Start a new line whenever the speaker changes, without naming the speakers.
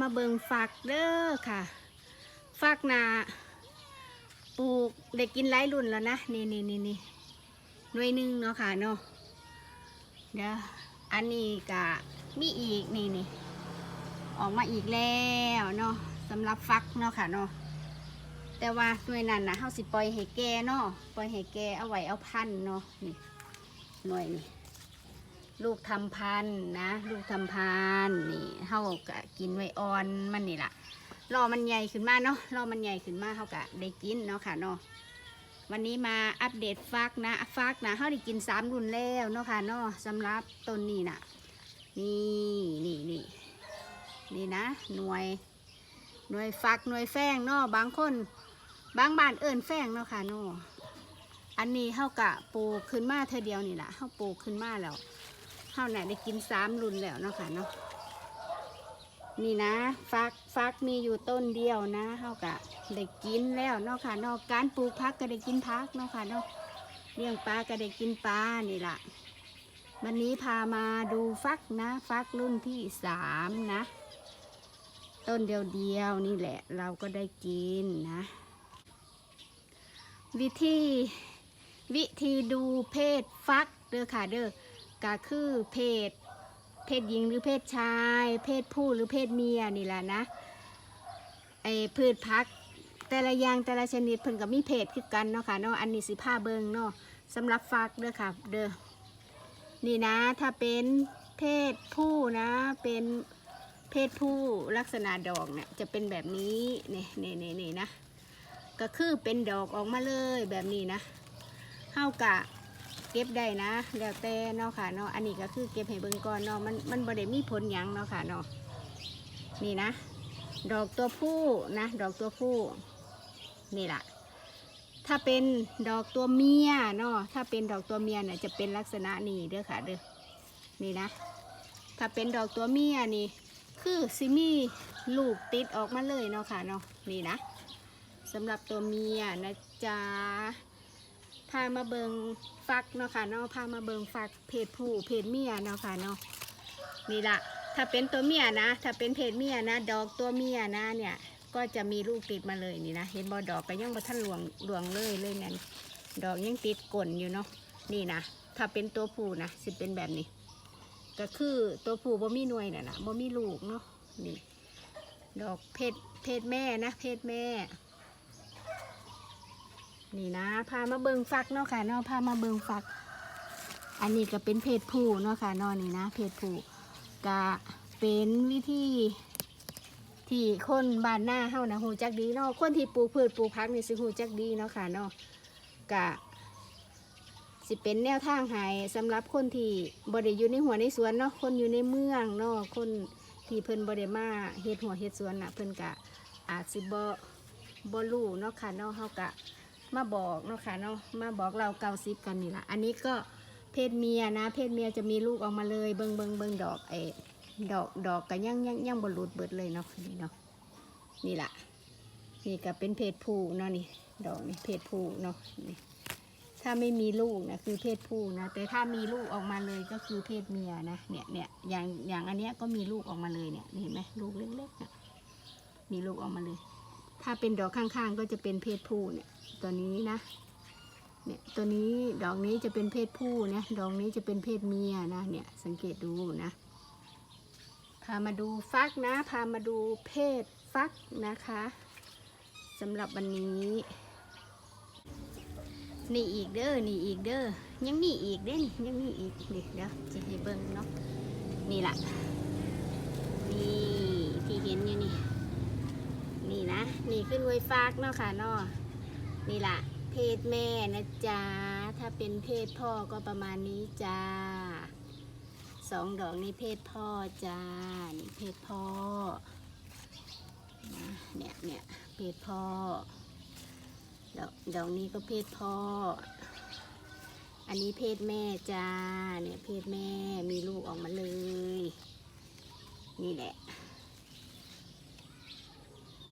มาเบิงฝักเด้อค่ะฝักนาปลูกได้กินหลายรุ่นแล้วนะนี่นี่นี่นี่หน่วยหนึ่งเนาะค่ะเนาะเดี๋ยวอันนี้กะมีอีกนี่นี่ออกมาอีกแล้วเนาะสำหรับฟักเนาะค่ะเนาะแต่ว่าหน่วยนั้นนะเฮาสิปล่อยให้แกเนาะปล่อยให้แกเอาไว้เอาพันเนาะนี่หน่วยนี่ ลูกทำพันนะ ลูกทำพันนี่เฮากะกินไว้อ่อนมันนี่ล่ะรอมันใหญ่ขึ้นมาเนาะรอมันใหญ่ขึ้นมาเฮากะได้กินเนาะค่ะเนาะวันนี้มาอัปเดตฟักนะฟักนะเฮาได้กินสามรุ่นแล้วเนาะค่ะเนาะสำหรับต้นนี้น่ะ นี่นี่นี่นี่นะ หน่วย หน่วยฟักหน่วยแฝงเนาะบางคน บางบ้านเอิ้นแฝงเนาะค่ะเนาะอันนี้เฮากะปลูกขึ้นมาเธอเดียวนี่แหละเฮาปลูกขึ้นมาแล้ว เฮาน่ะได้กินสามรุ่นแล้วเนาะค่ะเนาะนี่นะฟักฟักมีอยู่ต้นเดียวนะเฮากะได้กินแล้วเนาะค่ะเนาะการปลูกพักก็ได้กินพักเนาะค่ะเนาะเลี้ยงปลาก็ได้กินปลานี่ล่ะวันนี้พามาดูฟักนะ ฟักรุ่นที่สามนะ ต้นเดียวเดียวนี่แหละ เราก็ได้กินนะ วิธีวิธีดูเพศฟักเด้อค่ะเด้อ ก็คือเพศ เพศหญิงหรือเพศชาย เพศผู้หรือเพศเมียนี่แหละนะไอพืชพักแต่ละอย่างแต่ละชนิดเพิ่นก็มีเพศคือกันเนาะค่ะเนาะอันนี้สิผ้าเบิงเนาะสำหรับฟักเด้อค่ะเด้อนี่นะถ้าเป็นเพศผู้นะเป็นเพศผู้ลักษณะดอกเนี่ยจะเป็นแบบนี้นี่นี่นี่นี่นะ ก็คือเป็นดอกออกมาเลยแบบนี้นะเท่ากับ เก็บได้นะ แล้วแต่เนาะค่ะเนาะอันนี้ก็คือเก็บให้เบิ่งก่อนเนาะมันมันบ่ได้มีผลหยังเนาะค่ะเนาะนี่นะ ดอกตัวผู้นะ ดอกตัวผู้นี่ล่ะถ้าเป็นดอกตัวเมียเนาะถ้าเป็นดอกตัวเมียเนี่ยจะเป็นลักษณะนี้เด้อค่ะเด้อนี่นะ ถ้าเป็นดอกตัวเมียนี่ คือซิมีลูกติดออกมาเลยเนาะค่ะเนาะนี่นะสำหรับตัวเมียนะจ๊ะ พามาเบิงฟักเนาะค่ะเนาะพามาเบิงฟักเพศผู้เพศเมียเนาะค่ะเนาะนี่ละถ้าเป็นตัวเมียนะ ถ้าเป็นเพศเมียนะ ดอกตัวเมียนะเนี่ยก็จะมีลูกติดมาเลยนี่นะเห็นบอดอกก็ยังบ่ท่านหลวงหลวงเลยเลยนั่นดอกยังติดก้นอยู่เนาะนี่นะถ้าเป็นตัวผู้นะสิเป็นแบบนี้ ก็คือตัวผู้บ่มีหน่วยน่ะนะบ่มีลูกเนาะนี่ดอกเพศเพศแม่นะเพศแม่ นี่นะพามาเบิงฟักเนาะค่ะเนาะพามาเบิงฟัก อันนี้ก็เป็นเพศผู้เนาะค่ะเนาะนี่นะเพศผู้ก็เป็นวิธีที่คนบ้านหน้าเฮานะหูจักดีเนาะคนที่ปลูกพืชปลูกพักนี่สิหูจักดีเนาะค่ะเนาะก็สิเป็นแนวทางหายสำหรับคนที่บ่ได้อยู่ในหัวในสวนเนาะคนอยู่ในเมืองเนาะคนที่เพิ่นบ่ได้มาเฮ็ดหัวเฮ็ดสวนน่ะเพิ่นก็อาจสิบ่บ่รู้เนาะค่ะเนาะเฮาก็ มาบอกเนาะค่ะเนาะมาบอกเราเกาซิบกันนี่แหละอันนี้ก็เพศเมียนะ เพศเมียจะมีลูกออกมาเลยเบิงเบิงเบิงดอกเออดอกดอกก็ยังยังยังบรลุดเบิดเลยเนาะนี่เนาะนี่แหละนี่ก็เป็นเพศผู้เนาะนี่ดอกนี่เพศผู้เนาะนี่ถ้าไม่มีลูกนะคือเพศผู้นะแต่ถ้ามีลูกออกมาเลยก็คือเพศเมียนะเนี่ยเนี่ยอย่างอย่างอันเนี้ยก็มีลูกออกมาเลยเนี่ยเห็นไหมลูกเล็กๆนะมีลูกออกมาเลย ถ้าเป็นดอกข้างๆ ก็จะเป็นเพศผู้เนี่ยตัวนี้นะเนี่ยตัวนี้ดอกนี้จะเป็นเพศผู้นะดอกนี้จะเป็นเพศเมียนะเนี่ยสังเกตดูนะพามาดูฟักนะพามาดูเพศฟักนะคะสำหรับวันนี้ นี่อีกเด้อนี่อีกเด้อยังมีอีกเด้นยังมีอีกเดี๋ยวจะให้เบิ่งเนาะนี่ละนี่ที่เห็นอยู่นี่ นี่ขึ้นไว้ฟากเนาะค่ะเนาะนี่ล่ะเพศแม่นะจ๊ะ ถ้าเป็นเพศพ่อก็ประมาณนี้จ้าสองดอกนี่เพศพ่อจ้า นี่เพศพ่อเนี่ยเนี่ยเพศพ่อดอกดอกนี้ก็เพศพ่อ อันนี้เพศแม่จ้า เนี่ยเพศแม่มีลูกออกมาเลย นี่แหละ